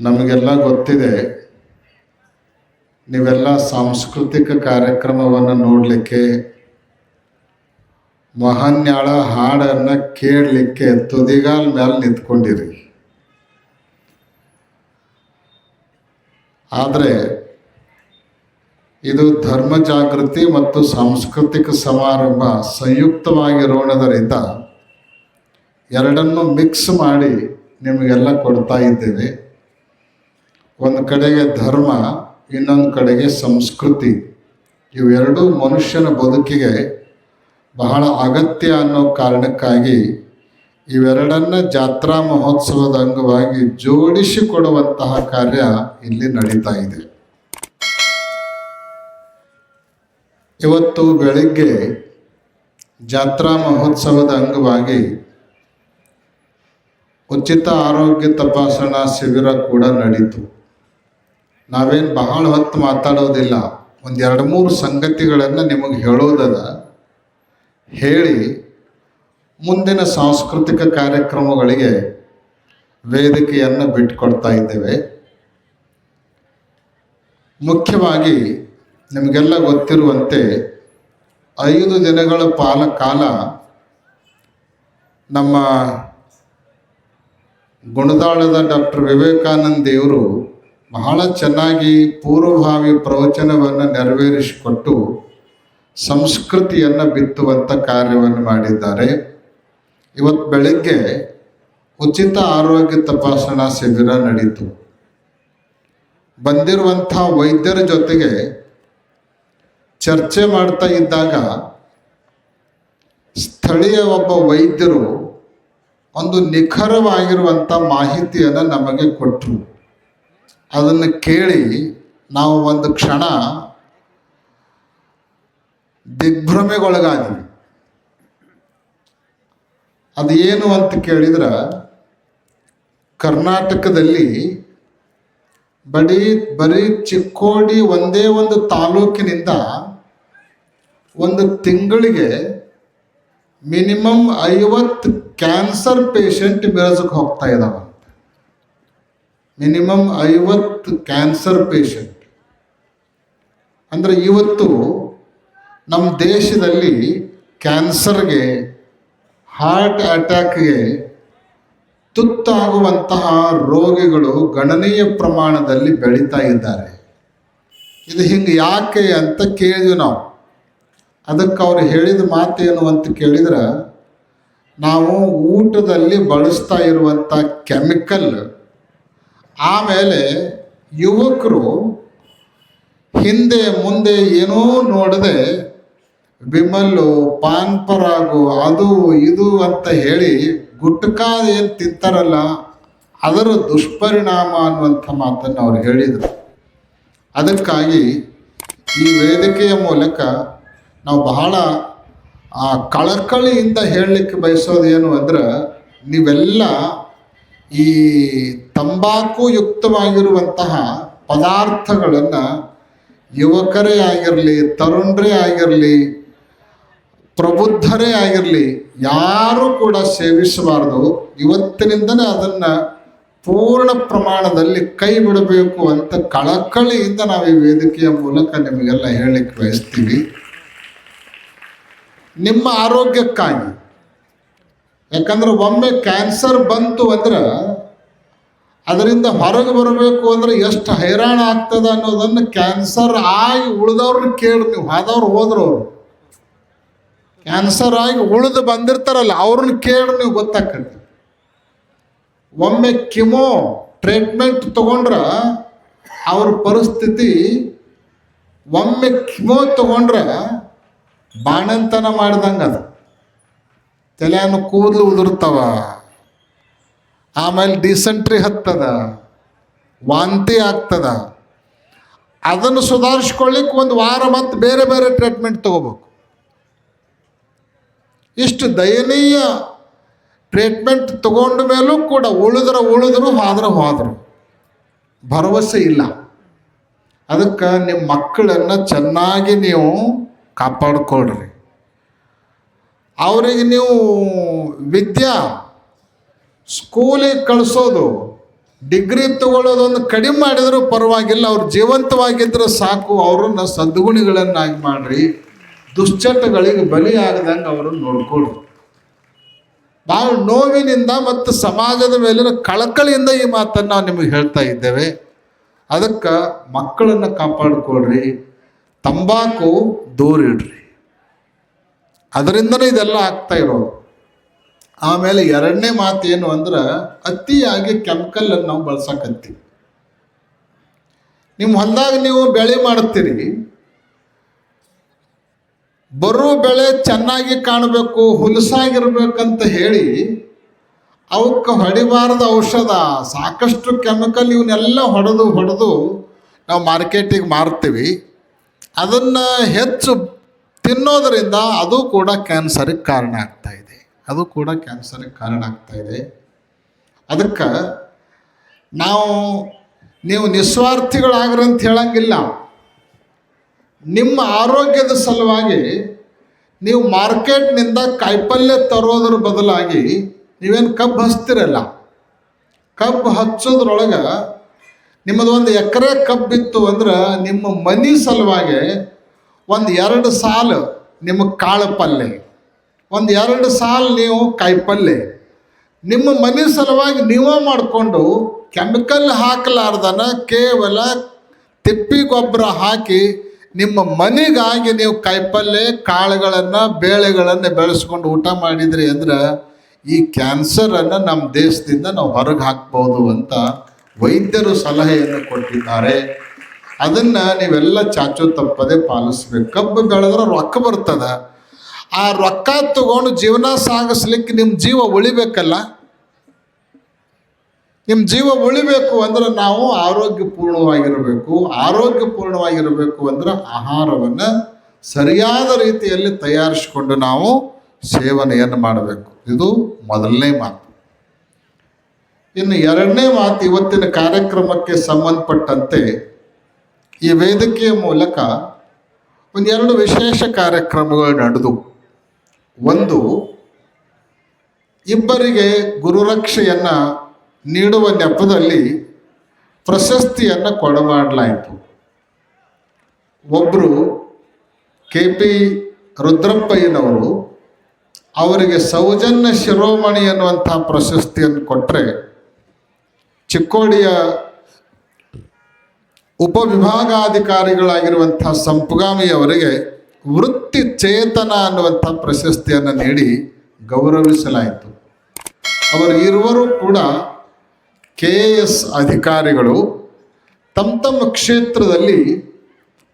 ನಮಗೆಲ್ಲ ಗೊತ್ತಿದೆ, ನೀವೆಲ್ಲ ಸಾಂಸ್ಕೃತಿಕ ಕಾರ್ಯಕ್ರಮವನ್ನು ನೋಡಲಿಕ್ಕೆ, ಮಹನ್ಯಾಳ ಹಾಡನ್ನು ಕೇಳಲಿಕ್ಕೆ ತುದಿಗಾಲ್ ಮೇಲೆ ನಿಂತ್ಕೊಂಡಿರಿ. ಆದರೆ, ಇದು ಧರ್ಮ ಜಾಗೃತಿ ಮತ್ತು ಸಾಂಸ್ಕೃತಿಕ ಸಮಾರಂಭ ಸಂಯುಕ್ತವಾಗಿರೋಣದರಿಂದ ಎರಡನ್ನು ಮಿಕ್ಸ್ ಮಾಡಿ ನಿಮಗೆಲ್ಲ ಕೊಡ್ತಾ ಇದ್ದೇವೆ. ಒಂದು ಕಡೆಗೆ ಧರ್ಮ, ಇನ್ನೊಂದು ಕಡೆಗೆ ಸಂಸ್ಕೃತಿ. ಇವೆರಡೂ ಮನುಷ್ಯನ ಬದುಕಿಗೆ ಬಹಳ ಅಗತ್ಯ ಅನ್ನೋ ಕಾರಣಕ್ಕಾಗಿ ಇವೆರಡನ್ನ ಜಾತ್ರಾ ಮಹೋತ್ಸವದ ಅಂಗವಾಗಿ ಜೋಡಿಸಿಕೊಡುವಂತಹ ಕಾರ್ಯ ಇಲ್ಲಿ ನಡೀತಾ ಇದೆ. ಇವತ್ತು ಬೆಳಿಗ್ಗೆ ಜಾತ್ರಾ ಮಹೋತ್ಸವದ ಅಂಗವಾಗಿ ಉಚಿತ ಆರೋಗ್ಯ ತಪಾಸಣಾ ಶಿಬಿರ ಕೂಡ ನಡೀತು. ನಾವೇನು ಬಹಳ ಹೊತ್ತು ಮಾತಾಡೋದಿಲ್ಲ. ಒಂದು ಎರಡು ಮೂರು ಸಂಗತಿಗಳನ್ನು ನಿಮಗೆ ಹೇಳೋದದ. ಹೇಳಿ ಮುಂದಿನ ಸಾಂಸ್ಕೃತಿಕ ಕಾರ್ಯಕ್ರಮಗಳಿಗೆ ವೇದಿಕೆಯನ್ನು ಬಿಟ್ಟುಕೊಡ್ತಾ ಇದ್ದೇವೆ. ಮುಖ್ಯವಾಗಿ ನಿಮಗೆಲ್ಲ ಗೊತ್ತಿರುವಂತೆ ಐದು ದಿನಗಳ ಪಾಲ ಕಾಲ ನಮ್ಮ ಗುಣದಾಳದ ಡಾಕ್ಟರ್ ವಿವೇಕಾನಂದ ದೇವರು ಬಹಳ ಚೆನ್ನಾಗಿ ಪೂರ್ವಭಾವಿ ಪ್ರವಚನವನ್ನು ನೆರವೇರಿಸಿಕೊಟ್ಟು ಸಂಸ್ಕೃತಿಯನ್ನು ಬಿತ್ತುವಂಥ ಕಾರ್ಯವನ್ನು ಮಾಡಿದ್ದಾರೆ. ಇವತ್ತು ಬೆಳಗ್ಗೆ ಉಚಿತ ಆರೋಗ್ಯ ತಪಾಸಣಾ ಶಿಬಿರ ನಡೀತು. ಬಂದಿರುವಂಥ ವೈದ್ಯರ ಜೊತೆಗೆ ಚರ್ಚೆ ಮಾಡ್ತಾ ಇದ್ದಾಗ ಸ್ಥಳೀಯ ಒಬ್ಬ ವೈದ್ಯರು ಒಂದು ನಿಖರವಾಗಿರುವಂಥ ಮಾಹಿತಿಯನ್ನು ನಮಗೆ ಕೊಟ್ಟರು ಅದನ್ನು ಕೇಳಿ ನಾವು ಒಂದು ಕ್ಷಣ ದಿಗ್ಭ್ರಮೆಗೊಳಗಾದ್ವಿ. ಅದು ಏನು ಅಂತ ಕೇಳಿದ್ರೆ, ಕರ್ನಾಟಕದಲ್ಲಿ ಬರೀ ಬರೀ ಚಿಕ್ಕೋಡಿ ಒಂದೇ ಒಂದು ತಾಲೂಕಿನಿಂದ ಒಂದು ತಿಂಗಳಿಗೆ ಮಿನಿಮಮ್ ಐವತ್ತು ಕ್ಯಾನ್ಸರ್ ಪೇಷಂಟ್ ಮಿರಜಕ್ಕೆ ಹೋಗ್ತಾ ಇದ್ದಾವೆ ಮಿನಿಮಮ್ ಐವತ್ತು ಕ್ಯಾನ್ಸರ್ ಪೇಷಂಟ್ ಅಂದರೆ ಇವತ್ತು ನಮ್ಮ ದೇಶದಲ್ಲಿ ಕ್ಯಾನ್ಸರ್ಗೆ ಹಾರ್ಟ್ ಅಟ್ಯಾಕ್ಗೆ ತುತ್ತಾಗುವಂತಹ ರೋಗಿಗಳು ಗಣನೀಯ ಪ್ರಮಾಣದಲ್ಲಿ ಬೆಳೀತಾ ಇದ್ದಾರೆ. ಇದು ಹಿಂಗೆ ಯಾಕೆ ಅಂತ ಕೇಳಿದ್ವಿ ನಾವು. ಅದಕ್ಕೆ ಅವ್ರು ಹೇಳಿದ ಮಾತೇನು ಅಂತ ಕೇಳಿದ್ರೆ, ನಾವು ಊಟದಲ್ಲಿ ಬಳಸ್ತಾ ಇರುವಂಥ ಕೆಮಿಕಲ್ ಆಮೇಲೆ ಯುವಕರು ಹಿಂದೆ ಮುಂದೆ ಏನೂ ನೋಡದೆ ವಿಮಲ್ಲು ಪಾನ್ಪರಾಗು ಅದು ಇದು ಅಂತ ಹೇಳಿ ಗುಟ್ಕಾ ಏನು ತಿಂತಾರಲ್ಲ ಅದರ ದುಷ್ಪರಿಣಾಮ ಅನ್ನುವಂಥ ಮಾತನ್ನು ಅವ್ರು ಹೇಳಿದರು. ಅದಕ್ಕಾಗಿ ಈ ವೇದಿಕೆಯ ಮೂಲಕ ನಾವು ಬಹಳ, ಆ, ಕಳಕಳಿಯಿಂದ ಹೇಳಲಿಕ್ಕೆ ಬಯಸೋದು ಏನು ಅಂದ್ರೆ ನೀವೆಲ್ಲ ಈ ತಂಬಾಕು ಯುಕ್ತವಾಗಿರುವಂತಹ ಪದಾರ್ಥಗಳನ್ನು ಯುವಕರೇ ಆಗಿರಲಿ, ತರುಣರೇ ಆಗಿರಲಿ, ಪ್ರಬುದ್ಧರೇ ಆಗಿರಲಿ, ಯಾರೂ ಕೂಡ ಸೇವಿಸಬಾರ್ದು. ಇವತ್ತಿನಿಂದನೇ ಅದನ್ನು ಪೂರ್ಣ ಪ್ರಮಾಣದಲ್ಲಿ ಕೈ ಬಿಡಬೇಕು ಅಂತ ಕಳಕಳಿಯಿಂದ ನಾವು ಈ ವೇದಿಕೆಯ ಮೂಲಕ ನಿಮಗೆಲ್ಲ ಹೇಳಲಿಕ್ಕೆ ಬಯಸ್ತೀವಿ ನಿಮ್ಮ ಆರೋಗ್ಯಕ್ಕಾಗಿ. ಯಾಕಂದ್ರೆ ಒಮ್ಮೆ ಕ್ಯಾನ್ಸರ್ ಬಂತು ಅಂದ್ರೆ ಅದರಿಂದ ಹೊರಗೆ ಬರಬೇಕು ಅಂದ್ರೆ ಎಷ್ಟು ಹೈರಾಣ ಆಗ್ತದೆ ಅನ್ನೋದನ್ನು ಕ್ಯಾನ್ಸರ್ ಆಗಿ ಉಳಿದವ್ರನ್ನ ಕೇಳಿ ನೀವು. ಆದವ್ರು ಹೋದ್ರು ಅವರು. ಕ್ಯಾನ್ಸರ್ ಆಗಿ ಉಳಿದು ಬಂದಿರ್ತಾರಲ್ಲ ಅವ್ರನ್ನ ಕೇಳಿ ನೀವು ಗೊತ್ತಾಗ್ತದೆ. ಒಮ್ಮೆ ಕಿಮೋ ಟ್ರೀಟ್ಮೆಂಟ್ ತಗೊಂಡ್ರೆ ಅವ್ರ ಪರಿಸ್ಥಿತಿ, ಒಮ್ಮೆ ಕಿಮೋ ತಗೊಂಡ್ರೆ ಬಾಣಂತನ ಮಾಡ್ದಂಗೆ ಅದು ತಲೆಯನ್ನು ಕೂದಲು ಉದುರ್ತಾವ. ಆಮೇಲೆ ಡಿಸೆಂಟ್ರಿ ಹತ್ತದ, ವಾಂತಿ ಆಗ್ತದ. ಅದನ್ನು ಸುಧಾರಿಸ್ಕೊಳ್ಳಿಕ್ಕೆ ಒಂದು ವಾರ ಮತ್ತು ಬೇರೆ ಬೇರೆ ಟ್ರೀಟ್ಮೆಂಟ್ ತಗೋಬೇಕು. ಇಷ್ಟು ದಯನೀಯ ಟ್ರೀಟ್ಮೆಂಟ್ ತಗೊಂಡ ಮೇಲೂ ಕೂಡ ಉಳಿದ್ರೆ ಉಳಿದ್ರು ಹೋದ್ರೆ ಹೋದರು ಭರವಸೆ ಇಲ್ಲ. ಅದಕ್ಕೆ ನಿಮ್ಮ ಮಕ್ಕಳನ್ನು ಚೆನ್ನಾಗಿ ನೀವು ಕಾಪಾಡ್ಕೊಳ್ರಿ. ಅವರಿಗೆ ನೀವು ವಿದ್ಯಾ ಸ್ಕೂಲಿಗೆ ಕಳಿಸೋದು, ಡಿಗ್ರಿ ತಗೊಳ್ಳೋದೊಂದು ಕಡಿಮೆ ಮಾಡಿದರೂ ಪರವಾಗಿಲ್ಲ, ಅವ್ರು ಜೀವಂತವಾಗಿದ್ದರೆ ಸಾಕು, ಅವ್ರನ್ನ ಸದ್ಗುಣಿಗಳನ್ನಾಗಿ ಮಾಡ್ರಿ. ದುಶ್ಚಟಗಳಿಗೆ ಬಲಿಯಾಗದಂಗೆ ಅವರನ್ನು ನೋಡ್ಕೊಳ್ರಿ. ಬಹಳ ನೋವಿನಿಂದ ಮತ್ತು ಸಮಾಜದ ಮೇಲಿನ ಕಳಕಳಿಯಿಂದ ಈ ಮಾತನ್ನು ನಾವು ನಿಮಗೆ ಹೇಳ್ತಾ ಇದ್ದೇವೆ. ಅದಕ್ಕೆ ಮಕ್ಕಳನ್ನು ಕಾಪಾಡಿಕೊಳ್ರಿ, ತಂಬಾಕು ದೂರಿಡ್ರಿ. ಅದರಿಂದನೇ ಇದೆಲ್ಲ ಆಗ್ತಾ ಇರೋದು. ಆಮೇಲೆ ಎರಡನೇ ಮಾತು ಏನು ಅಂದ್ರೆ, ಅತಿಯಾಗಿ ಕೆಮಿಕಲನ್ನು ನಾವು ಬಳಸಕತ್ತೀವಿ. ನಿಮ್ಮ ಹೊಲದಾಗ ನೀವು ಬೆಳೆ ಮಾಡ್ತೀರಿ, ಬರೋ ಬೆಳೆ ಚೆನ್ನಾಗಿ ಕಾಣಬೇಕು, ಹುಲಸಾಗಿರ್ಬೇಕಂತ ಹೇಳಿ, ಅವಕ್ಕೆ ಹೊಡಿಬಾರದ ಔಷಧ, ಸಾಕಷ್ಟು ಕೆಮಿಕಲ್ ಇವನ್ನೆಲ್ಲ ಹೊಡೆದು ಹೊಡೆದು ನಾವು ಮಾರ್ಕೆಟಿಗೆ ಮಾರ್ತೀವಿ. ಅದನ್ನು ಹೆಚ್ಚು ತಿನ್ನೋದರಿಂದ ಅದು ಕೂಡ ಕ್ಯಾನ್ಸರಿಗೆ ಕಾರಣ ಆಗ್ತಾ ಇದೆ. ಅದು ಕೂಡ ಕ್ಯಾನ್ಸರ್ಗೆ ಕಾರಣ ಆಗ್ತಾ ಇದೆ. ಅದಕ್ಕೆ ನಾವು, ನೀವು ನಿಸ್ವಾರ್ಥಿಗಳಾಗ್ರಂತ ಹೇಳಂಗಿಲ್ಲ. ನಿಮ್ಮ ಆರೋಗ್ಯದ ಸಲುವಾಗಿ ನೀವು ಮಾರ್ಕೆಟ್ನಿಂದ ಕಾಯಿಪಲ್ಯ ತರೋದ್ರ ಬದಲಾಗಿ ನೀವೇನು ಕಬ್ಬು ಹಚ್ತಿರಲ್ಲ. ಕಬ್ಬು ಹಚ್ಚೋದ್ರೊಳಗೆ ನಿಮ್ಮದು ಒಂದು ಎಕರೆ ಕಬ್ಬಿತ್ತು ಅಂದ್ರೆ ನಿಮ್ಮ ಮನೆ ಸಲುವಾಗಿ ಒಂದು ಎರಡು ಸಾಲು ನಿಮ್ಮ ಕಾಳು ಪಲ್ಯ ಒಂದು ಎರಡು ಸಾಲು ನೀವು ಕಾಯಿಪಲ್ಲೆ. ನಿಮ್ಮ ಮನೆ ಸಲುವಾಗಿ ನೀವೇ ಮಾಡಿಕೊಂಡು ಕೆಮಿಕಲ್ ಹಾಕಲಾರ್ದನ ಕೇವಲ ತಿಪ್ಪಿ ಗೊಬ್ಬರ ಹಾಕಿ ನಿಮ್ಮ ಮನೆಗಾಗಿ ನೀವು ಕಾಯಿಪಲ್ಲೆ, ಕಾಳುಗಳನ್ನು, ಬೇಳೆಗಳನ್ನು ಬೆಳೆಸ್ಕೊಂಡು ಊಟ ಮಾಡಿದ್ರಿ ಅಂದ್ರೆ ಈ ಕ್ಯಾನ್ಸರನ್ನು ನಮ್ಮ ದೇಶದಿಂದ ನಾವು ಹೊರಗೆ ಹಾಕ್ಬೋದು ಅಂತ ವೈದ್ಯರು ಸಲಹೆಯನ್ನು ಕೊಟ್ಟಿದ್ದಾರೆ. ಅದನ್ನು ನೀವೆಲ್ಲ ಚಾಚು ತಪ್ಪದೆ ಪಾಲಿಸ್ಬೇಕು. ಕಬ್ಬು ಬೆಳೆದ್ರೆ ರೊಕ್ಕ ಬರ್ತದ. ಆ ರೊಕ್ಕ ತಗೊಂಡು ಜೀವನ ಸಾಗಿಸ್ಲಿಕ್ಕೆ ನಿಮ್ಮ ಜೀವ ಉಳಿಬೇಕಲ್ಲ? ನಿಮ್ಮ ಜೀವ ಉಳಿಬೇಕು ಅಂದ್ರೆ ನಾವು ಆರೋಗ್ಯಪೂರ್ಣವಾಗಿರಬೇಕು. ಆರೋಗ್ಯಪೂರ್ಣವಾಗಿರಬೇಕು ಅಂದ್ರೆ ಆಹಾರವನ್ನು ಸರಿಯಾದ ರೀತಿಯಲ್ಲಿ ತಯಾರಿಸಿಕೊಂಡು ನಾವು ಸೇವನೆಯನ್ನು ಮಾಡಬೇಕು. ಇದು ಮೊದಲನೇ ಮಾತು. ಇನ್ನು ಎರಡನೇ ಮಾತು ಇವತ್ತಿನ ಕಾರ್ಯಕ್ರಮಕ್ಕೆ ಸಂಬಂಧಪಟ್ಟಂತೆ ಈ ವೇದಿಕೆಯ ಮೂಲಕ ಒಂದೆರಡು ವಿಶೇಷ ಕಾರ್ಯಕ್ರಮಗಳು ನಡೆದು. ಒಂದು, ಇಬ್ಬರಿಗೆ ಗುರುರಕ್ಷೆಯನ್ನು ನೀಡುವ ನೆಪದಲ್ಲಿ ಪ್ರಶಸ್ತಿಯನ್ನು ಕೊಡಮಾಡಲಾಯಿತು ಒಬ್ಬರು ಕೆ ಪಿ ರುದ್ರಪ್ಪಯ್ಯನವರು ಅವರಿಗೆ ಸೌಜನ್ಯ ಶಿರೋಮಣಿ ಅನ್ನುವಂಥ ಪ್ರಶಸ್ತಿಯನ್ನು ಕೊಟ್ಟರೆ ಚಿಕ್ಕೋಡಿಯ ಉಪವಿಭಾಗಾಧಿಕಾರಿಗಳಾಗಿರುವಂಥ ಸಂಪುಗಾಮಿಯವರಿಗೆ ವೃತ್ತಿ ಚೇತನ ಅನ್ನುವಂಥ ಪ್ರಶಸ್ತಿಯನ್ನು ನೀಡಿ ಗೌರವಿಸಲಾಯಿತು. ಅವರು ಇರುವರು ಕೂಡ ಕೆ ಎಸ್ ಅಧಿಕಾರಿಗಳು. ತಮ್ಮ ತಮ್ಮ ಕ್ಷೇತ್ರದಲ್ಲಿ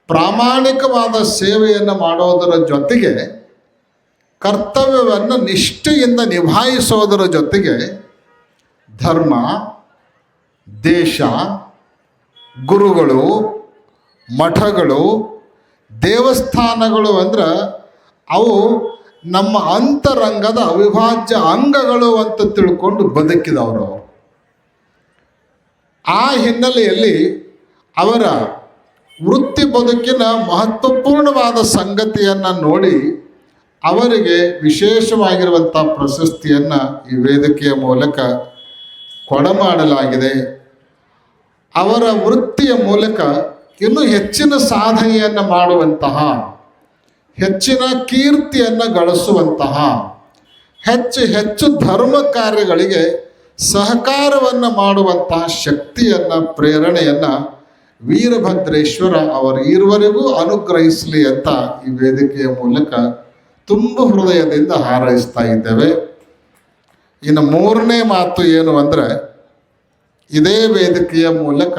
ಪ್ರಾಮಾಣಿಕವಾದ ಸೇವೆಯನ್ನು ಮಾಡೋದರ ಜೊತೆಗೆ ಕರ್ತವ್ಯವನ್ನು ನಿಷ್ಠೆಯಿಂದ ನಿಭಾಯಿಸೋದರ ಜೊತೆಗೆ ಧರ್ಮ, ದೇಶ, ಗುರುಗಳು, ಮಠಗಳು ದೇವಸ್ಥಾನಗಳು ಅಂದ್ರೆ ಅವು ನಮ್ಮ ಅಂತರಂಗದ ಅವಿಭಾಜ್ಯ ಅಂಗಗಳು ಅಂತ ತಿಳ್ಕೊಂಡು ಬದುಕಿದವರು. ಆ ಹಿನ್ನೆಲೆಯಲ್ಲಿ ಅವರ ವೃತ್ತಿ ಬದುಕಿನ ಮಹತ್ವಪೂರ್ಣವಾದ ಸಂಗತಿಯನ್ನು ನೋಡಿ ಅವರಿಗೆ ವಿಶೇಷವಾಗಿರುವಂಥ ಪ್ರಶಸ್ತಿಯನ್ನು ಈ ವೇದಿಕೆಯ ಮೂಲಕ ಕೊಡಮಾಡಲಾಗಿದೆ. ಅವರ ವೃತ್ತಿಯ ಮೂಲಕ ಇನ್ನೂ ಹೆಚ್ಚಿನ ಸಾಧನೆಯನ್ನು ಮಾಡುವಂತಹ, ಹೆಚ್ಚಿನ ಕೀರ್ತಿಯನ್ನು ಗಳಿಸುವಂತಹ, ಹೆಚ್ಚು ಹೆಚ್ಚು ಧರ್ಮ ಕಾರ್ಯಗಳಿಗೆ ಸಹಕಾರವನ್ನು ಮಾಡುವಂತಹ ಶಕ್ತಿಯನ್ನು, ಪ್ರೇರಣೆಯನ್ನು ವೀರಭದ್ರೇಶ್ವರ ಅವರು ಇರುವರೆಗೂ ಅನುಗ್ರಹಿಸಲಿ ಅಂತ ಈ ವೇದಿಕೆಯ ಮೂಲಕ ತುಂಬ ಹೃದಯದಿಂದ ಹಾರೈಸ್ತಾ ಇದ್ದೇವೆ. ಇನ್ನು ಮೂರನೇ ಮಾತು ಏನು ಅಂದರೆ, ಇದೇ ವೇದಿಕೆಯ ಮೂಲಕ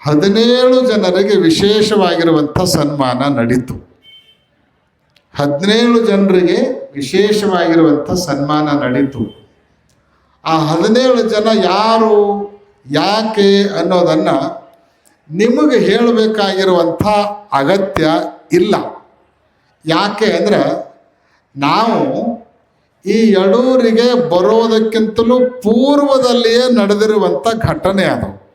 ಹದಿನೇಳು ಜನರಿಗೆ ವಿಶೇಷವಾಗಿರುವಂಥ ಸನ್ಮಾನ ನಡೀತು. ಹದಿನೇಳು ಜನರಿಗೆ ವಿಶೇಷವಾಗಿರುವಂಥ ಸನ್ಮಾನ ನಡೀತು. ಆ ಹದಿನೇಳು ಜನ ಯಾರು, ಯಾಕೆ ಅನ್ನೋದನ್ನು ನಿಮಗೆ ಹೇಳಬೇಕಾಗಿರುವಂಥ ಅಗತ್ಯ ಇಲ್ಲ. ಯಾಕೆ ಅಂದರೆ ನಾವು ಈ ಯಡೂರಿಗೆ ಬರೋದಕ್ಕಿಂತಲೂ ಪೂರ್ವದಲ್ಲಿಯೇ ನಡೆದಿರುವಂಥ ಘಟನೆ ಅದು.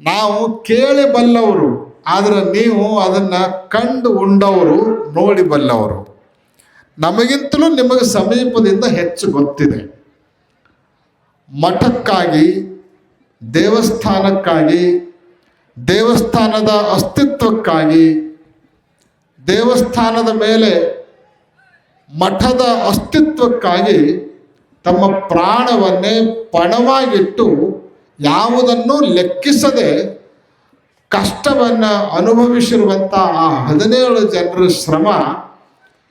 ನಾವು ಕೇಳಿ ಬಲ್ಲವರು ಆದರೆ ನೀವು ಅದನ್ನು ಕಂಡು ಉಂಡವರು, ನೋಡಿ ಬಲ್ಲವರು. ನಮಗಿಂತಲೂ ನಿಮಗೆ ಸಮೀಪದಿಂದ ಹೆಚ್ಚು ಗೊತ್ತಿದೆ. ಮಠಕ್ಕಾಗಿ, ದೇವಸ್ಥಾನಕ್ಕಾಗಿ, ದೇವಸ್ಥಾನದ ಅಸ್ತಿತ್ವಕ್ಕಾಗಿ, ದೇವಸ್ಥಾನದ ಮೇಲೆ ಮಠದ ಅಸ್ತಿತ್ವಕ್ಕಾಗಿ ತಮ್ಮ ಪ್ರಾಣವನ್ನೇ ಪಣವಾಗಿಟ್ಟು ಯಾವುದನ್ನು ಲೆಕ್ಕಿಸದೆ ಕಷ್ಟವನ್ನು ಅನುಭವಿಸಿರುವಂಥ ಆ ಹದಿನೇಳು ಜನರ ಶ್ರಮ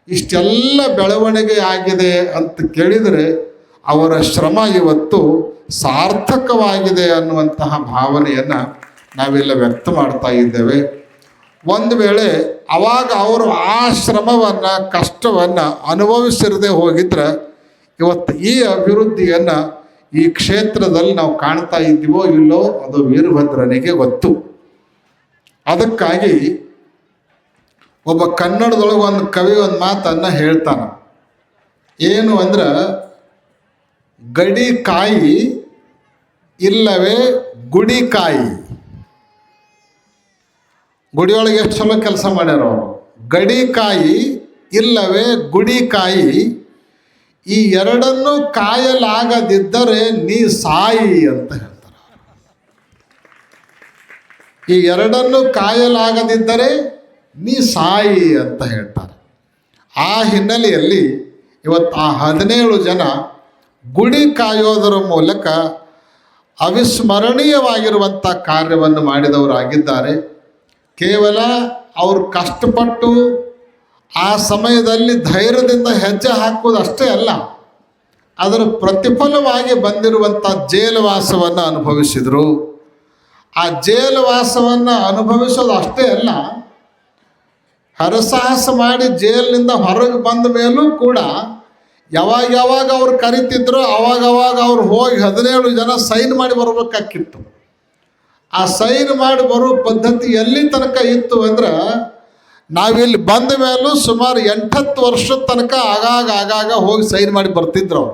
ಇಷ್ಟೆಲ್ಲ ಬೆಳವಣಿಗೆ ಆಗಿದೆ ಅಂತ ಕೇಳಿದರೆ ಅವರ ಶ್ರಮ ಇವತ್ತು ಸಾರ್ಥಕವಾಗಿದೆ ಅನ್ನುವಂತಹ ಭಾವನೆಯನ್ನು ನಾವೆಲ್ಲ ವ್ಯಕ್ತ ಮಾಡ್ತಾ ಇದ್ದೇವೆ. ಒಂದು ವೇಳೆ ಅವಾಗ ಅವರು ಆ ಶ್ರಮವನ್ನು, ಕಷ್ಟವನ್ನು ಅನುಭವಿಸಿರದೆ ಹೋಗಿದ್ರೆ ಇವತ್ತು ಈ ಅಭಿವೃದ್ಧಿಯನ್ನು ಈ ಕ್ಷೇತ್ರದಲ್ಲಿ ನಾವು ಕಾಣ್ತಾ ಇದ್ದೀವೋ ಇಲ್ಲೋ ಅದು ವೀರಭದ್ರನಿಗೆ ಗೊತ್ತು. ಅದಕ್ಕಾಗಿ ಒಬ್ಬ ಕನ್ನಡದೊಳಗೆ ಒಂದು ಕವಿ ಒಂದು ಮಾತನ್ನು ಹೇಳ್ತಾನೆ. ಏನು ಅಂದ್ರೆ, ಗಡಿ ಕಾಯಿ ಇಲ್ಲವೇ ಗುಡಿ ಕಾಯಿ. ಗುಡಿಯೊಳಗೆ ಎಷ್ಟು ಚಲೋ ಕೆಲಸ ಮಾಡ್ಯಾರ ಗಡಿ ಕಾಯಿ ಇಲ್ಲವೇ ಗುಡಿ ಕಾಯಿ. ಈ ಎರಡನ್ನೂ ಕಾಯಲಾಗದಿದ್ದರೆ ನೀ ಸಾಯಿ ಅಂತ ಹೇಳ್ತಾರೆ. ಈ ಎರಡನ್ನು ಕಾಯಲಾಗದಿದ್ದರೆ ನೀ ಸಾಯಿ ಅಂತ ಹೇಳ್ತಾರೆ. ಆ ಹಿನ್ನೆಲೆಯಲ್ಲಿ ಇವತ್ತು ಆ ಹದಿನೇಳು ಜನ ಗುಡಿ ಕಾಯೋದರ ಮೂಲಕ ಅವಿಸ್ಮರಣೀಯವಾಗಿರುವಂಥ ಕಾರ್ಯವನ್ನು ಮಾಡಿದವರಾಗಿದ್ದಾರೆ. ಕೇವಲ ಅವರು ಕಷ್ಟಪಟ್ಟು ಆ ಸಮಯದಲ್ಲಿ ಧೈರ್ಯದಿಂದ ಹೆಜ್ಜೆ ಹಾಕುವುದು ಅಷ್ಟೇ ಅಲ್ಲ, ಅದರ ಪ್ರತಿಫಲವಾಗಿ ಬಂದಿರುವಂಥ ಜೇಲವಾಸವನ್ನು ಅನುಭವಿಸಿದರು. ಆ ಜೇಲವಾಸವನ್ನು ಅನುಭವಿಸೋದು ಅಷ್ಟೇ ಅಲ್ಲ, ಹರಸಾಹಸ ಮಾಡಿ ಜೇಲಿನಿಂದ ಹೊರಗೆ ಬಂದ ಮೇಲೂ ಕೂಡ ಯಾವಾಗ ಯಾವಾಗ ಅವ್ರು ಕರಿತಿದ್ರು ಅವಾಗ ಅವಾಗ ಅವ್ರು ಹೋಗಿ ಹದಿನೇಳು ಜನ ಸೈನ್ ಮಾಡಿ ಬರಬೇಕಾಗಿತ್ತು. ಆ ಸೈನ್ ಮಾಡಿ ಬರೋ ಪದ್ಧತಿ ಎಲ್ಲಿ ತನಕ ಇತ್ತು ಅಂದ್ರೆ ನಾವಿಲ್ಲಿ ಬಂದ ಮೇಲೂ ಸುಮಾರು ಎಂಟತ್ತು ವರ್ಷದ ತನಕ ಆಗಾಗ ಆಗಾಗ ಹೋಗಿ ಸೈನ್ ಮಾಡಿ ಬರ್ತಿದ್ರು ಅವರು.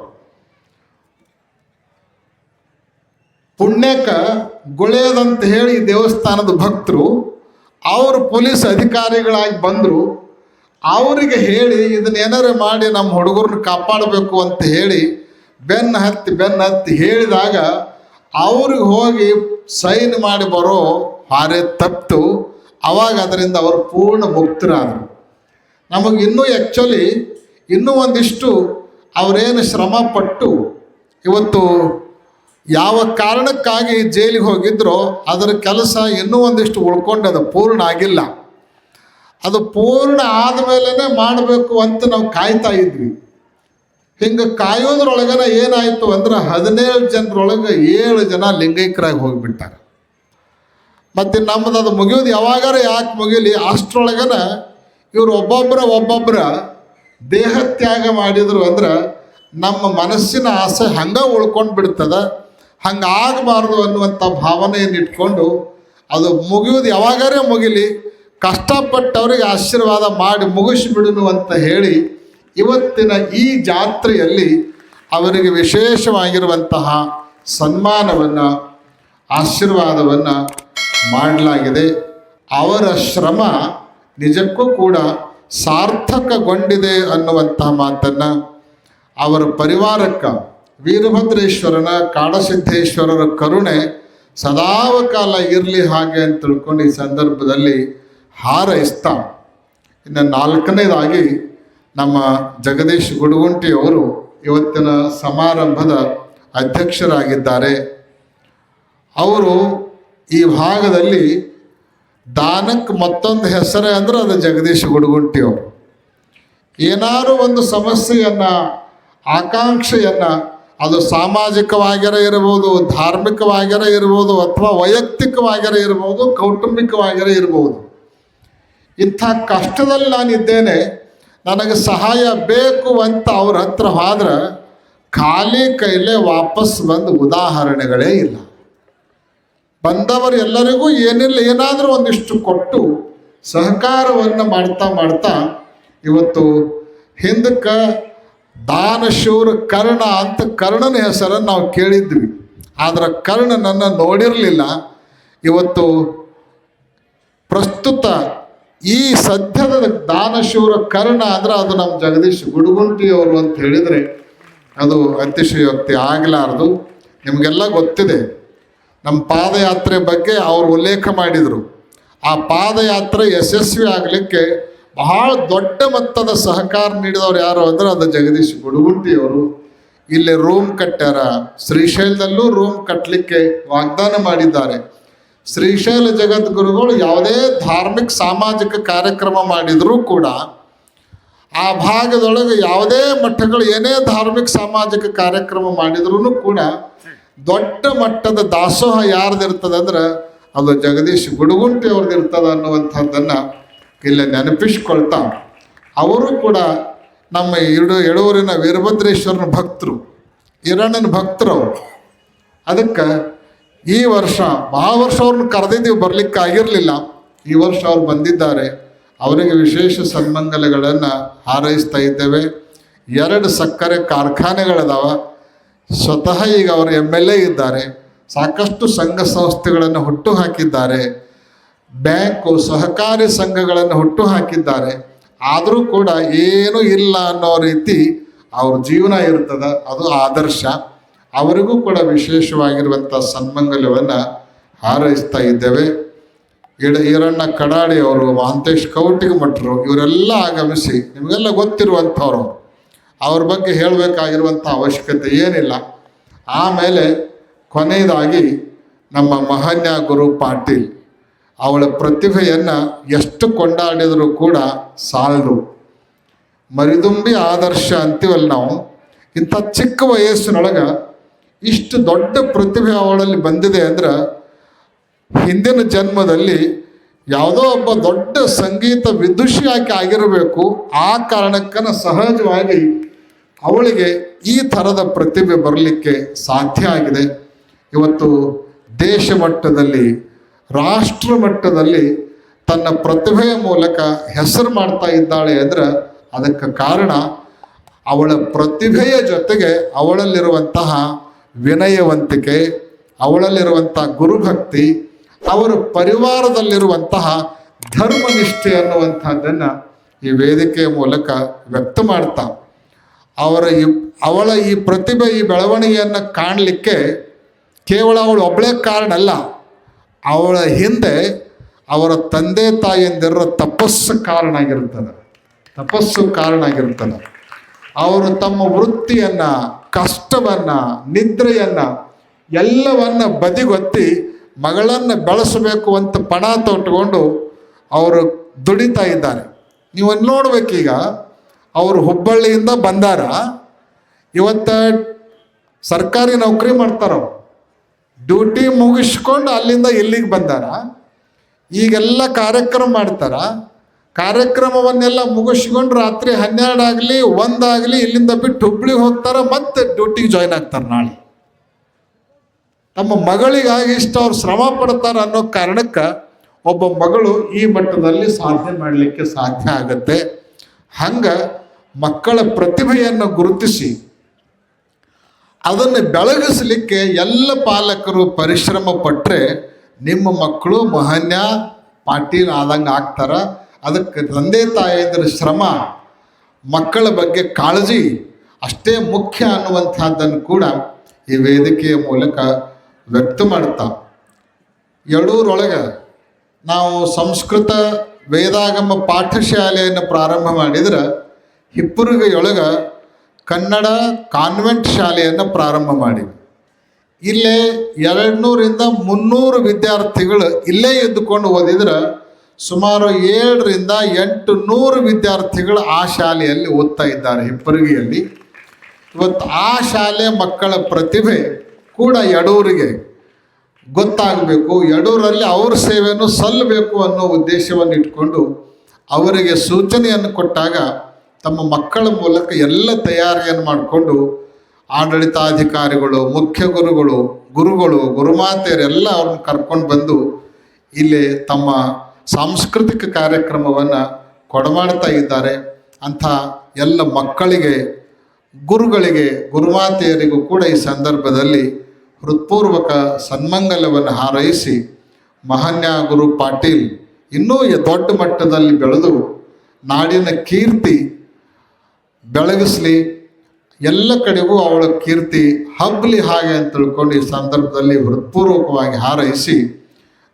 ಪುಣ್ಯಕ ಗುಳೇದಂತ ಹೇಳಿ ದೇವಸ್ಥಾನದ ಭಕ್ತರು, ಅವರು ಪೊಲೀಸ್ ಅಧಿಕಾರಿಗಳಾಗಿ ಬಂದರು. ಅವರಿಗೆ ಹೇಳಿ, ಇದನ್ನ ಏನಾರು ಮಾಡಿ ನಮ್ಮ ಹುಡುಗರನ್ನ ಕಾಪಾಡಬೇಕು ಅಂತ ಹೇಳಿ, ಬೆನ್ನು ಹತ್ತಿ ಬೆನ್ನು ಹತ್ತಿ ಹೇಳಿದಾಗ ಅವ್ರಿಗೆ ಹೋಗಿ ಸೈನ್ ಮಾಡಿ ಬರೋ ಹಾರೆ ತಪ್ಪಿತು ಅವಾಗ ಅದರಿಂದ ಅವರು ಪೂರ್ಣ ಮುಕ್ತರಾದರು. ನಮಗೆ ಇನ್ನೂ ಆ್ಯಕ್ಚುಲಿ ಇನ್ನೂ ಒಂದಿಷ್ಟು ಅವರೇನು ಶ್ರಮ ಪಟ್ಟು ಇವತ್ತು ಯಾವ ಕಾರಣಕ್ಕಾಗಿ ಜೈಲಿಗೆ ಹೋಗಿದ್ರೋ ಅದರ ಕೆಲಸ ಇನ್ನೂ ಒಂದಿಷ್ಟು ಉಳ್ಕೊಂಡದ ಪೂರ್ಣ ಆಗಿಲ್ಲ. ಅದು ಪೂರ್ಣ ಆದಮೇಲೆ ಮಾಡಬೇಕು ಅಂತ ನಾವು ಕಾಯ್ತಾ ಇದ್ವಿ. ಹಿಂಗೆ ಕಾಯೋದ್ರೊಳಗನ ಏನಾಯಿತು ಅಂದ್ರೆ ಹದಿನೇಳು ಜನರೊಳಗೆ ಏಳು ಜನ ಲಿಂಗೈಕ್ಯರಾಗಿ ಹೋಗಿಬಿಟ್ಟಾರೆ. ಮತ್ತು ನಮ್ಮದು ಅದು ಮುಗಿಯೋದು ಯಾವಾಗಾರ ಯಾಕೆ ಮುಗಿಲಿ? ಅಷ್ಟರೊಳಗನ ಇವರು ಒಬ್ಬೊಬ್ಬರ ಒಬ್ಬೊಬ್ಬರ ದೇಹ ತ್ಯಾಗ ಮಾಡಿದ್ರು ಅಂದ್ರೆ ನಮ್ಮ ಮನಸ್ಸಿನ ಆಸೆ ಹಂಗೆ ಉಳ್ಕೊಂಡು ಬಿಡ್ತದ, ಹಂಗೆ ಆಗಬಾರ್ದು ಅನ್ನುವಂಥ ಭಾವನೆಯನ್ನು ಇಟ್ಕೊಂಡು ಅದು ಮುಗಿಯೋದು ಯಾವಾಗಾರೇ ಮುಗಿಲಿ, ಕಷ್ಟಪಟ್ಟವ್ರಿಗೆ ಆಶೀರ್ವಾದ ಮಾಡಿ ಮುಗಿಸಿಬಿಡುನು ಅಂತ ಹೇಳಿ ಇವತ್ತಿನ ಈ ಜಾತ್ರೆಯಲ್ಲಿ ಅವರಿಗೆ ವಿಶೇಷವಾಗಿರುವಂತಹ ಸನ್ಮಾನವನ್ನು, ಆಶೀರ್ವಾದವನ್ನು ಮಾಡಲಾಗಿದೆ. ಅವರ ಶ್ರಮ ನಿಜಕ್ಕೂ ಕೂಡ ಸಾರ್ಥಕಗೊಂಡಿದೆ ಅನ್ನುವಂತಹ ಮಾತನ್ನು ಅವರ ಪರಿವಾರಕ್ಕೆ ವೀರಭದ್ರೇಶ್ವರನ ಕಾಡಸಿದ್ದೇಶ್ವರರ ಕರುಣೆ ಸದಾವಕಾಲ ಇರಲಿ ಹಾಗೆ ಅಂತ ತಿಳ್ಕೊಂಡು ಈ ಸಂದರ್ಭದಲ್ಲಿ ಹಾರೈಸ್ತಾ ಇನ್ನು ನಾಲ್ಕನೇದಾಗಿ ನಮ್ಮ ಜಗದೀಶ್ ಗುಡುಗುಂಟಿಯವರು ಇವತ್ತಿನ ಸಮಾರಂಭದ ಅಧ್ಯಕ್ಷರಾಗಿದ್ದಾರೆ. ಅವರು ಈ ಭಾಗದಲ್ಲಿ ದಾನಕ್ಕೆ ಮತ್ತೊಂದು ಹೆಸರೇ ಅಂದ್ರೆ ಅದು ಜಗದೀಶ್ ಗುಡುಗುಂಟಿಯವರು ಏನಾರು ಒಂದು ಸಮಸ್ಯೆಯನ್ನು, ಆಕಾಂಕ್ಷೆಯನ್ನು, ಅದು ಸಾಮಾಜಿಕವಾಗಿರ ಇರ್ಬೋದು, ಧಾರ್ಮಿಕವಾಗಿರ ಇರ್ಬೋದು, ಅಥವಾ ವೈಯಕ್ತಿಕವಾಗಿರ ಇರ್ಬೋದು, ಕೌಟುಂಬಿಕವಾಗಿರ ಇರ್ಬೋದು. ಇಂಥ ಕಷ್ಟದಲ್ಲಿ ನಾನಿದ್ದೇನೆ, ನನಗೆ ಸಹಾಯ ಬೇಕು ಅಂತ ಅವ್ರ ಹತ್ರ ಹೋದ್ರೆ ಖಾಲಿ ಕೈಲೇ ವಾಪಸ್ ಬಂದು ಉದಾಹರಣೆಗಳೇ ಇಲ್ಲ. ಬಂದವರು ಎಲ್ಲರಿಗೂ ಏನಿಲ್ಲ, ಏನಾದರೂ ಒಂದಿಷ್ಟು ಕೊಟ್ಟು ಸಹಕಾರವನ್ನು ಮಾಡ್ತಾ ಮಾಡ್ತಾ ಇವತ್ತು ಹಿಂದಕ್ಕೆ ದಾನಶೂರ ಕರ್ಣ ಅಂತ ಕರ್ಣನ ಹೆಸರನ್ನು ನಾವು ಕೇಳಿದ್ವಿ. ಆದರೆ ಕರ್ಣನನ್ನು ನೋಡಿರಲಿಲ್ಲ. ಇವತ್ತು ಪ್ರಸ್ತುತ ಈ ಸದ್ಯದ ದಾನಶೂರ ಕರ್ಣ ಅಂದ್ರೆ ಅದು ನಮ್ಮ ಜಗದೀಶ್ ಗುಡುಗುಂಟಿಯವರು ಅಂತ ಹೇಳಿದರೆ ಅದು ಅತಿಶಯೋಕ್ತಿ ಆಗಲಾರದು. ನಿಮಗೆಲ್ಲ ಗೊತ್ತಿದೆ. ನಮ್ಮ ಪಾದಯಾತ್ರೆ ಬಗ್ಗೆ ಅವರು ಉಲ್ಲೇಖ ಮಾಡಿದರು. ಆ ಪಾದಯಾತ್ರೆ ಯಶಸ್ವಿ ಆಗಲಿಕ್ಕೆ ಬಹಳ ದೊಡ್ಡ ಮೊತ್ತದ ಸಹಕಾರ ನೀಡಿದವರು ಯಾರು ಅಂದ್ರೆ ಅದು ಜಗದೀಶ್ ಗುಡುಗುಂಟಿ ಅವರು ಇಲ್ಲಿ ರೂಮ್ ಕಟ್ಟ್ಯಾರ. ಶ್ರೀಶೈಲದಲ್ಲೂ ರೂಮ್ ಕಟ್ಟಲಿಕ್ಕೆ ವಾಗ್ದಾನ ಮಾಡಿದ್ದಾರೆ. ಶ್ರೀಶೈಲ ಜಗದ್ಗುರುಗಳು ಯಾವುದೇ ಧಾರ್ಮಿಕ ಸಾಮಾಜಿಕ ಕಾರ್ಯಕ್ರಮ ಮಾಡಿದರೂ ಕೂಡ ಆ ಭಾಗದೊಳಗೆ ಯಾವುದೇ ಮಠಗಳು ಏನೇ ಧಾರ್ಮಿಕ ಸಾಮಾಜಿಕ ಕಾರ್ಯಕ್ರಮ ಮಾಡಿದ್ರೂ ಕೂಡ ದೊಡ್ಡ ಮಟ್ಟದ ದಾಸೋಹ ಯಾರ್ದಿರ್ತದೆ ಅಂದ್ರೆ ಅದು ಜಗದೀಶ್ ಗುಡುಗುಂಟಿ ಅವ್ರದ್ದು ಇರ್ತದ ಅನ್ನುವಂಥದ್ದನ್ನು ಇಲ್ಲಿ ನೆನಪಿಸ್ಕೊಳ್ತಾ ಅವರು. ಕೂಡ ನಮ್ಮ ಎರಡು ಎಳೂರಿನ ವೀರಭದ್ರೇಶ್ವರನ ಭಕ್ತರು ಹಿರಣ್ಣನ ಭಕ್ತರು ಅವರು. ಅದಕ್ಕೆ ಈ ವರ್ಷ ಭಾಳ ವರ್ಷ ಅವ್ರನ್ನ ಕರೆದಿದ್ದೀವಿ ಬರ್ಲಿಕ್ಕೆ ಆಗಿರಲಿಲ್ಲ. ಈ ವರ್ಷ ಅವ್ರು ಬಂದಿದ್ದಾರೆ. ಅವರಿಗೆ ವಿಶೇಷ ಸನ್ಮಂಗಲಗಳನ್ನು ಹಾರೈಸ್ತಾ ಇದ್ದೇವೆ. ಎರಡು ಸಕ್ಕರೆ ಕಾರ್ಖಾನೆಗಳದಾವ. ಸ್ವತಃ ಈಗ ಅವರು ಎಂ ಎಲ್ ಎ ಇದ್ದಾರೆ. ಸಾಕಷ್ಟು ಸಂಘ ಸಂಸ್ಥೆಗಳನ್ನು ಹುಟ್ಟು ಹಾಕಿದ್ದಾರೆ ಬ್ಯಾಂಕು ಸಹಕಾರಿ ಸಂಘಗಳನ್ನು ಹುಟ್ಟು ಹಾಕಿದ್ದಾರೆ ಆದರೂ ಕೂಡ ಏನೂ ಇಲ್ಲ ಅನ್ನೋ ರೀತಿ ಅವ್ರ ಜೀವನ ಇರ್ತದ. ಅದು ಆದರ್ಶ. ಅವರಿಗೂ ಕೂಡ ವಿಶೇಷವಾಗಿರುವಂಥ ಸನ್ಮಂಗಲ್ಯವನ್ನು ಹಾರೈಸ್ತಾ ಇದ್ದೇವೆ. ಇಡ ಈರಣ್ಣ ಕಡಾಡಿ ಅವರು, ಮಹಾಂತೇಶ್ ಕೌಟಿಗೆ ಮಠರು, ಇವರೆಲ್ಲ ಆಗಮಿಸಿ ನಿಮಗೆಲ್ಲ ಗೊತ್ತಿರುವಂಥವ್ರು ಅವರು ಬಗ್ಗೆ ಹೇಳಬೇಕಾಗಿರುವಂಥ ಅವಶ್ಯಕತೆ ಏನಿಲ್ಲ. ಆಮೇಲೆ ಕೊನೆಯದಾಗಿ ನಮ್ಮ ಮಹನ್ಯ ಗುರು ಪಾಟೀಲ್, ಅವಳ ಪ್ರತಿಭೆಯನ್ನು ಎಷ್ಟು ಕೊಂಡಾಡಿದರೂ ಕೂಡ ಸಾಲದು. ಮರಿದುಂಬಿ ಆದರ್ಶ ಅಂತೀವಲ್ಲ ನಾವು, ಇಂಥ ಚಿಕ್ಕ ವಯಸ್ಸಿನೊಳಗೆ ಇಷ್ಟು ದೊಡ್ಡ ಪ್ರತಿಭೆ ಅವಳಲ್ಲಿ ಬಂದಿದೆ ಅಂದ್ರೆ ಹಿಂದಿನ ಜನ್ಮದಲ್ಲಿ ಯಾವುದೋ ಒಬ್ಬ ದೊಡ್ಡ ಸಂಗೀತ ವಿದುಷಿಯಾಗಿ ಆಗಿರಬೇಕು, ಆ ಕಾರಣಕ್ಕನ ಸಹಜವಾಗಿ ಅವಳಿಗೆ ಈ ಥರದ ಪ್ರತಿಭೆ ಬರಲಿಕ್ಕೆ ಸಾಧ್ಯ ಆಗಿದೆ. ಇವತ್ತು ದೇಶ ಮಟ್ಟದಲ್ಲಿ ರಾಷ್ಟ್ರ ಮಟ್ಟದಲ್ಲಿ ತನ್ನ ಪ್ರತಿಭೆಯ ಮೂಲಕ ಹೆಸರು ಮಾಡ್ತಾ ಇದ್ದಾಳೆ ಅಂದ್ರೆ ಅದಕ್ಕೆ ಕಾರಣ ಅವಳ ಪ್ರತಿಭೆಯ ಜೊತೆಗೆ ಅವಳಲ್ಲಿರುವಂತಹ ವಿನಯವಂತಿಕೆ ಅವಳಲ್ಲಿರುವಂತಹ ಗುರುಭಕ್ತಿ, ಅವರ ಪರಿವಾರದಲ್ಲಿರುವಂತಹ ಧರ್ಮನಿಷ್ಠೆ ಅನ್ನುವಂಥದ್ದನ್ನು ಈ ವೇದಿಕೆಯ ಮೂಲಕ ವ್ಯಕ್ತ ಮಾಡ್ತಾ ಅವರ ಈ, ಅವಳ ಈ ಪ್ರತಿಭೆ, ಈ ಬೆಳವಣಿಗೆಯನ್ನು ಕಾಣಲಿಕ್ಕೆ ಕೇವಲ ಅವಳು ಒಬ್ಬಳೇ ಕಾರಣ ಅಲ್ಲ ಅವಳ ಹಿಂದೆ ಅವರ ತಂದೆ ತಾಯಿಯಂದಿರೋ ತಪಸ್ಸು ಕಾರಣ ಆಗಿರ್ತದೆ ತಪಸ್ಸು ಕಾರಣ ಆಗಿರ್ತದೆ ಅವರು ತಮ್ಮ ವೃತ್ತಿಯನ್ನು, ಕಷ್ಟವನ್ನು, ನಿದ್ರೆಯನ್ನು ಎಲ್ಲವನ್ನು ಬದಿಗೊತ್ತಿ ಮಗಳನ್ನು ಬೆಳೆಸಬೇಕು ಅಂತ ಪಣ ತೊಟ್ಕೊಂಡು ಅವರು ದುಡಿತಾ ಇದ್ದಾರೆ. ನೀವು ನೋಡ್ಬೇಕೀಗ. ಅವರು ಹುಬ್ಬಳ್ಳಿಯಿಂದ ಬಂದಾರ, ಇವತ್ತ ಸರ್ಕಾರಿ ನೌಕರಿ ಮಾಡ್ತಾರ. ಡ್ಯೂಟಿ ಮುಗಿಸ್ಕೊಂಡು ಅಲ್ಲಿಂದ ಇಲ್ಲಿಗೆ ಬಂದಾರ. ಈಗೆಲ್ಲ ಕಾರ್ಯಕ್ರಮ ಮಾಡ್ತಾರ. ಕಾರ್ಯಕ್ರಮವನ್ನೆಲ್ಲ ಮುಗಿಸ್ಕೊಂಡು ರಾತ್ರಿ ಹನ್ನೆರಡು ಆಗಲಿ ಒಂದಾಗಲಿ ಇಲ್ಲಿಂದ ಬಿಟ್ಟು ಹುಬ್ಳಿಗೆ ಹೋಗ್ತಾರ, ಮತ್ತೆ ಡ್ಯೂಟಿಗೆ ಜಾಯ್ನ್ ಆಗ್ತಾರೆ ನಾಳೆ. ತಮ್ಮ ಮಗಳಿಗಾಗಿ ಇಷ್ಟು ಅವ್ರು ಶ್ರಮ ಪಡ್ತಾರೆ ಅನ್ನೋ ಕಾರಣಕ್ಕೆ ಒಬ್ಬ ಮಗಳು ಈ ಮಟ್ಟದಲ್ಲಿ ಸಾಧನೆ ಮಾಡಲಿಕ್ಕೆ ಸಾಧ್ಯ ಆಗತ್ತೆ. ಹಂಗ ಮಕ್ಕಳ ಪ್ರತಿಭೆಯನ್ನು ಗುರುತಿಸಿ ಅದನ್ನು ಬೆಳಗಿಸಲಿಕ್ಕೆ ಎಲ್ಲ ಪಾಲಕರು ಪರಿಶ್ರಮ ಪಟ್ಟರೆ ನಿಮ್ಮ ಮಕ್ಕಳು ಮಹನ್ಯ ಪಾಟೀಲ್ ಆದಂಗೆ ಆಗ್ತಾರ. ಅದಕ್ಕೆ ತಂದೆ ತಾಯಿಯಂದ್ರ ಶ್ರಮ, ಮಕ್ಕಳ ಬಗ್ಗೆ ಕಾಳಜಿ ಅಷ್ಟೇ ಮುಖ್ಯ ಅನ್ನುವಂಥದ್ದನ್ನು ಕೂಡ ಈ ವೇದಿಕೆಯ ಮೂಲಕ ವ್ಯಕ್ತ ಮಾಡ್ತಾ. ಎರಡೂರೊಳಗೆ ನಾವು ಸಂಸ್ಕೃತ ವೇದಾಗಮ ಪಾಠಶಾಲೆಯನ್ನು ಪ್ರಾರಂಭ ಮಾಡಿದ್ರೆ ಹಿಪ್ಪುರಿಗೆಯೊಳಗೆ ಕನ್ನಡ ಕಾನ್ವೆಂಟ್ ಶಾಲೆಯನ್ನು ಪ್ರಾರಂಭ ಮಾಡಿ ಇಲ್ಲೇ ಎರಡು ನೂರಿಂದ ಮುನ್ನೂರು ವಿದ್ಯಾರ್ಥಿಗಳು ಇಲ್ಲೇ ಇದ್ದುಕೊಂಡು ಓದಿದ್ರೆ ಸುಮಾರು ಏಳರಿಂದ ಎಂಟು ನೂರು ವಿದ್ಯಾರ್ಥಿಗಳು ಆ ಶಾಲೆಯಲ್ಲಿ ಓದ್ತಾ ಇದ್ದಾರೆ ಹಿಪ್ಪರಿಗೆಯಲ್ಲಿ. ಇವತ್ತು ಆ ಶಾಲೆ ಮಕ್ಕಳ ಪ್ರತಿಭೆ ಕೂಡ ಎಡೂರಿಗೆ ಗೊತ್ತಾಗಬೇಕು ಎಡೂರಲ್ಲಿ ಅವ್ರ ಸೇವೆಯನ್ನು ಸಲ್ಲಬೇಕು ಅನ್ನೋ ಉದ್ದೇಶವನ್ನು ಇಟ್ಕೊಂಡು ಅವರಿಗೆ ಸೂಚನೆಯನ್ನು ಕೊಟ್ಟಾಗ ತಮ್ಮ ಮಕ್ಕಳ ಮೂಲಕ ಎಲ್ಲ ತಯಾರಿಯನ್ನು ಮಾಡಿಕೊಂಡು ಆಡಳಿತಾಧಿಕಾರಿಗಳು, ಮುಖ್ಯ ಗುರುಗಳು ಗುರುಗಳು, ಗುರುಮಾತೆಯರೆಲ್ಲ ಅವ್ರನ್ನ ಕರ್ಕೊಂಡು ಬಂದು ಇಲ್ಲಿ ತಮ್ಮ ಸಾಂಸ್ಕೃತಿಕ ಕಾರ್ಯಕ್ರಮವನ್ನು ಕೊಡಮಾಡ್ತಾ ಇದ್ದಾರೆ. ಅಂಥ ಎಲ್ಲ ಮಕ್ಕಳಿಗೆ, ಗುರುಗಳಿಗೆ, ಗುರುಮಾತೆಯರಿಗೂ ಕೂಡ ಈ ಸಂದರ್ಭದಲ್ಲಿ ಹೃತ್ಪೂರ್ವಕ ಸನ್ಮಂಗಲವನ್ನು ಹಾರೈಸಿ ಮಹಾನ್ಯ ಗುರು ಪಾಟೀಲ್ ಇನ್ನೂ ದೊಡ್ಡ ಮಟ್ಟದಲ್ಲಿ ಬೆಳೆದು ನಾಡಿನ ಕೀರ್ತಿ ಬೆಳಗಿಸ್ಲಿ, ಎಲ್ಲ ಕಡೆಗೂ ಅವಳ ಕೀರ್ತಿ ಹಬ್ಬಲಿ ಹಾಗೆ ಅಂತ ತಿಳ್ಕೊಂಡು ಈ ಸಂದರ್ಭದಲ್ಲಿ ಹೃತ್ಪೂರ್ವಕವಾಗಿ ಹಾರೈಸಿ,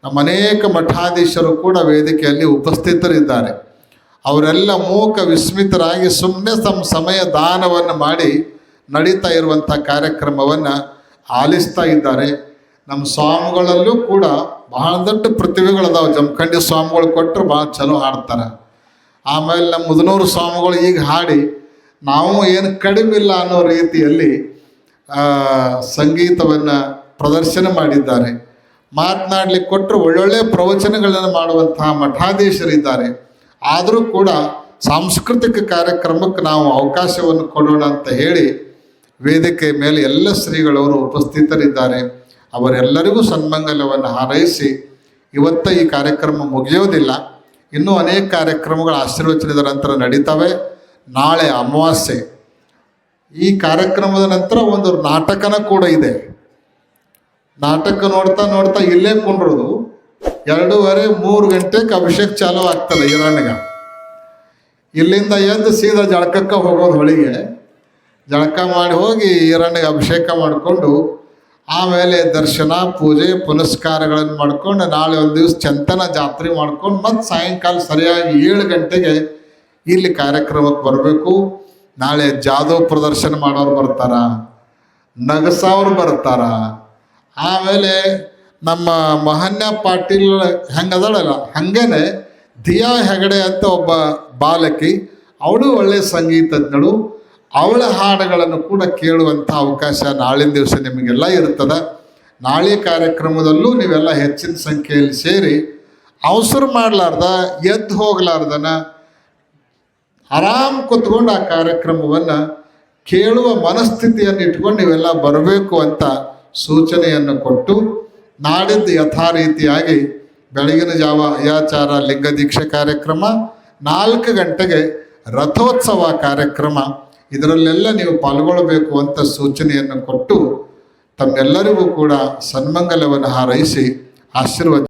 ನಮ್ಮ ಅನೇಕ ಮಠಾಧೀಶರು ಕೂಡ ವೇದಿಕೆಯಲ್ಲಿ ಉಪಸ್ಥಿತರಿದ್ದಾರೆ. ಅವರೆಲ್ಲ ಮೂಕ ವಿಸ್ಮಿತರಾಗಿ ಸುಮ್ಮನೆ ತಮ್ಮ ಸಮಯ ದಾನವನ್ನು ಮಾಡಿ ನಡೀತಾ ಇರುವಂಥ ಕಾರ್ಯಕ್ರಮವನ್ನು ಆಲಿಸ್ತಾ ಇದ್ದಾರೆ. ನಮ್ಮ ಸ್ವಾಮಿಗಳಲ್ಲೂ ಕೂಡ ಬಹಳ ದೊಡ್ಡ ಪ್ರತಿಭೆಗಳದಾವೆ. ಜಮಖಂಡಿ ಸ್ವಾಮಿಗಳು ಕೊಟ್ಟರು ಭಾಳ ಚಲೋ ಹಾಡ್ತಾರೆ. ಆಮೇಲೆ ನಮ್ಮ ಮುದನೂರು ಸ್ವಾಮಿಗಳು ಈಗ ಹಾಡಿ ನಾವು ಏನು ಕಡಿಮೆ ಇಲ್ಲ ಅನ್ನೋ ರೀತಿಯಲ್ಲಿ ಸಂಗೀತವನ್ನು ಪ್ರದರ್ಶನ ಮಾಡಿದ್ದಾರೆ. ಮಾತನಾಡಲಿಕ್ಕೆ ಕೊಟ್ಟರು ಒಳ್ಳೊಳ್ಳೆ ಪ್ರವಚನಗಳನ್ನು ಮಾಡುವಂತಹ ಮಠಾಧೀಶರಿದ್ದಾರೆ. ಆದರೂ ಕೂಡ ಸಾಂಸ್ಕೃತಿಕ ಕಾರ್ಯಕ್ರಮಕ್ಕೆ ನಾವು ಅವಕಾಶವನ್ನು ಕೊಡೋಣ ಅಂತ ಹೇಳಿ ವೇದಿಕೆ ಮೇಲೆ ಎಲ್ಲ ಶ್ರೀಗಳವರು ಉಪಸ್ಥಿತರಿದ್ದಾರೆ. ಅವರೆಲ್ಲರಿಗೂ ಸನ್ಮಂಗಲವನ್ನು ಹಾರೈಸಿ ಇವತ್ತ ಈ ಕಾರ್ಯಕ್ರಮ ಮುಗಿಯೋದಿಲ್ಲ. ಇನ್ನೂ ಅನೇಕ ಕಾರ್ಯಕ್ರಮಗಳು ಆಶೀರ್ವಚನದ ನಂತರ ನಡೀತವೆ. ನಾಳೆ ಅಮಾವಾಸ್ಯೆ. ಈ ಕಾರ್ಯಕ್ರಮದ ನಂತರ ಒಂದು ನಾಟಕನ ಕೂಡ ಇದೆ. ನಾಟಕ ನೋಡ್ತಾ ನೋಡ್ತಾ ಇಲ್ಲೇ ಕುಂಡ್ರದು. ಎರಡೂವರೆ, ಮೂರು ಗಂಟೆಗೆ ಅಭಿಷೇಕ ಚಾಲು ಆಗ್ತದೆ ಈರಣ್ಣಿಗೆ ಇಲ್ಲಿಂದ ಎದ್ದು ಸೀದಾ ಜಳಕಕ್ಕೆ ಹೋಗೋದು ಹೊಳಿಗೆ. ಜಳಕ ಮಾಡಿ ಹೋಗಿ ಈರಣ್ಣಿಗೆ ಅಭಿಷೇಕ ಮಾಡಿಕೊಂಡು ಆಮೇಲೆ ದರ್ಶನ, ಪೂಜೆ, ಪುನಸ್ಕಾರಗಳನ್ನು ಮಾಡ್ಕೊಂಡು ನಾಳೆ ಒಂದು ದಿವಸ ಚಂತನ ಜಾತ್ರೆ ಮಾಡ್ಕೊಂಡು ಮತ್ತು ಸಾಯಂಕಾಲ ಸರಿಯಾಗಿ ಏಳು ಗಂಟೆಗೆ ಇಲ್ಲಿ ಕಾರ್ಯಕ್ರಮಕ್ಕೆ ಬರಬೇಕು. ನಾಳೆ ಜಾದವ್ ಪ್ರದರ್ಶನ ಮಾಡೋರು ಬರ್ತಾರ. ನಗಸವ್ರು ಬರ್ತಾರ. ಆಮೇಲೆ ನಮ್ಮ ಮಹನ್ಯ ಪಾಟೀಲ್ ಹೆಂಗದಳಲ್ಲ ಹಾಗೇನೆ ದಿಯಾ ಹೆಗಡೆ ಅಂತ ಒಬ್ಬ ಬಾಲಕಿ, ಅವಳು ಒಳ್ಳೆಯ ಸಂಗೀತಜ್ಞಳು. ಅವಳ ಹಾಡುಗಳನ್ನು ಕೂಡ ಕೇಳುವಂಥ ಅವಕಾಶ ನಾಳಿನ ದಿವಸ ನಿಮಗೆಲ್ಲ ಇರ್ತದೆ. ನಾಳೆ ಕಾರ್ಯಕ್ರಮದಲ್ಲೂ ನೀವೆಲ್ಲ ಹೆಚ್ಚಿನ ಸಂಖ್ಯೆಯಲ್ಲಿ ಸೇರಿ ಅವಸರ ಮಾಡಲಾರ್ದ, ಎದ್ದು ಹೋಗಲಾರ್ದನ ಆರಾಮ್ ಕೂತ್ಕೊಂಡು ಆ ಕಾರ್ಯಕ್ರಮವನ್ನು ಕೇಳುವ ಮನಸ್ಥಿತಿಯನ್ನು ಇಟ್ಕೊಂಡು ನೀವೆಲ್ಲ ಬರಬೇಕು ಅಂತ ಸೂಚನೆಯನ್ನು ಕೊಟ್ಟು ನಾಡಿದ್ದು ಯಥಾ ರೀತಿಯಾಗಿ ಬೆಳಗಿನ ಜಾವ ಅಯಾಚಾರ ಲಿಂಗ ದೀಕ್ಷೆ ಕಾರ್ಯಕ್ರಮ, ನಾಲ್ಕು ಗಂಟೆಗೆ ರಥೋತ್ಸವ ಕಾರ್ಯಕ್ರಮ, ಇದರಲ್ಲೆಲ್ಲ ನೀವು ಪಾಲ್ಗೊಳ್ಳಬೇಕು ಅಂತ ಸೂಚನೆಯನ್ನು ಕೊಟ್ಟು ತಮ್ಮೆಲ್ಲರಿಗೂ ಕೂಡ ಸನ್ಮಂಗಲವನ್ನು ಹಾರೈಸಿ ಆಶೀರ್ವಾದ